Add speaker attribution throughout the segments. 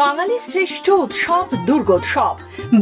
Speaker 1: বাঙালি শ্রেষ্ঠ উৎসব দুর্গোৎসব।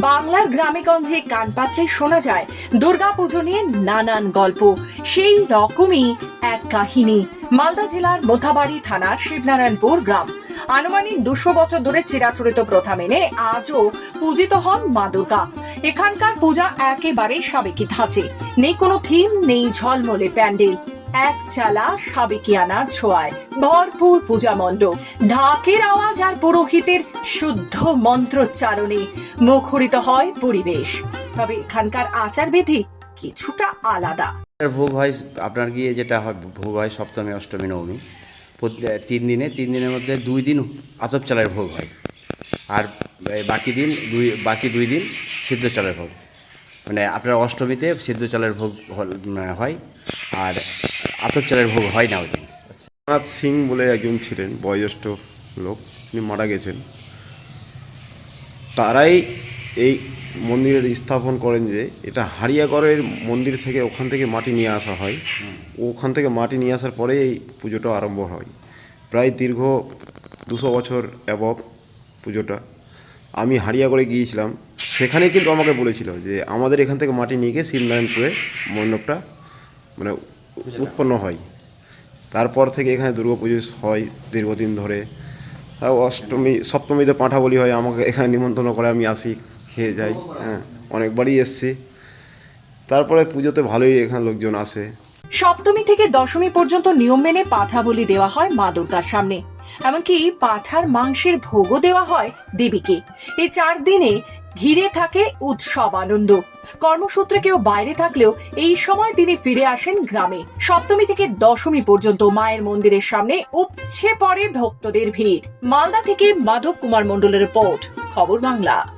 Speaker 1: বাংলার গ্রামেগঞ্জে কান পাতলে শোনা যায় দুর্গাপুজো নিয়ে নানান গল্প। সেই রকমই এক কাহিনী। মালদা জেলার মোথাবাড়ি থানার শিবনারায়ণপুর গ্রাম। আনুমানিক দুশো বছর ধরে চিরাচরিত প্রথা মেনে আজও পূজিত হন মা দুর্গা। এখানকার পূজা একেবারে সাবেকি ধাঁচে। নেই কোনো থিম, নেই ঝলমলে প্যান্ডেল। এক চালা সাবেকিয়ানার ছোঁয়ায়। ভরপুর পূজা মণ্ডপ। ঢাকের আওয়াজ আর পুরোহিতের শুদ্ধ মন্ত্রোচ্চারণে মুখরিত হয় পরিবেশ। তবে এখানকার আচারবিধি কিছুটা আলাদা।
Speaker 2: ভোগ হয়, আপনার গিয়ে যেটা হয়, ভোগ হয় সপ্তমী, অষ্টমী, নবমী। তিন দিনে, তিন দিনের মধ্যে দুই দিন আতপ চালের ভোগ হয়। আর বাকি দিন দুই বাকি দুই দিন সিদ্ধ চালের ভোগ। মানে আপনার অষ্টমীতে সিদ্ধ চালের ভোগ মানে হয়। আর আতপ চালের ভোগ হয় না ওই দিন।
Speaker 3: রঘুনাথ সিং বলে একজন ছিলেন, বয়োজ্যেষ্ঠ লোক, তিনি মারা গেছেন। তারাই এই মন্দিরের স্থাপন করেন যে, এটা হারিয়াগড়ের মন্দির থেকে ওখান থেকে মাটি নিয়ে আসা হয়। ওখান থেকে মাটি নিয়ে আসার পরে এই পুজোটা আরম্ভ হয়। প্রায় দীর্ঘ দুশো বছর অ্যাবভ পুজোটা। আমি হারিয়াগড়ে গিয়েছিলাম। সেখানে কিন্তু আমাকে বলেছিল যে, আমাদের এখান থেকে মাটি নিয়ে গিয়ে শিবনারায়ণপুরে মণ্ডপটা মানে উৎপন্ন হয়। তারপর থেকে এখানে দুর্গা পুজো হয় দীর্ঘদিন ধরে। আর অষ্টমী সপ্তমীতে পাঁঠা বলি হয় আমাকে এখানে নিমন্ত্রণ করে আমি আসি খেয়ে যাই হ্যাঁ অনেকবারই এসছি। তারপরে পুজোতে ভালোই এখানে লোকজন আসে।
Speaker 1: সপ্তমী থেকে দশমী পর্যন্ত নিয়ম মেনে পাঠা বলি দেওয়া হয় মা দুর্গার সামনে। এমনকি পাঠার মাংসের ভোগও দেওয়া হয় দেবীকে। এই চার দিনে ঘিরে থাকে উৎসব আনন্দ। কর্মসূত্রে কেউ বাইরে থাকলেও এই সময় তিনি ফিরে আসেন গ্রামে। সপ্তমী থেকে দশমী পর্যন্ত মায়ের মন্দিরের সামনে উপছে পড়ে ভক্তদের ভিড়। মালদা থেকে মাধব কুমার মন্ডলের রিপোর্ট, খবর বাংলা।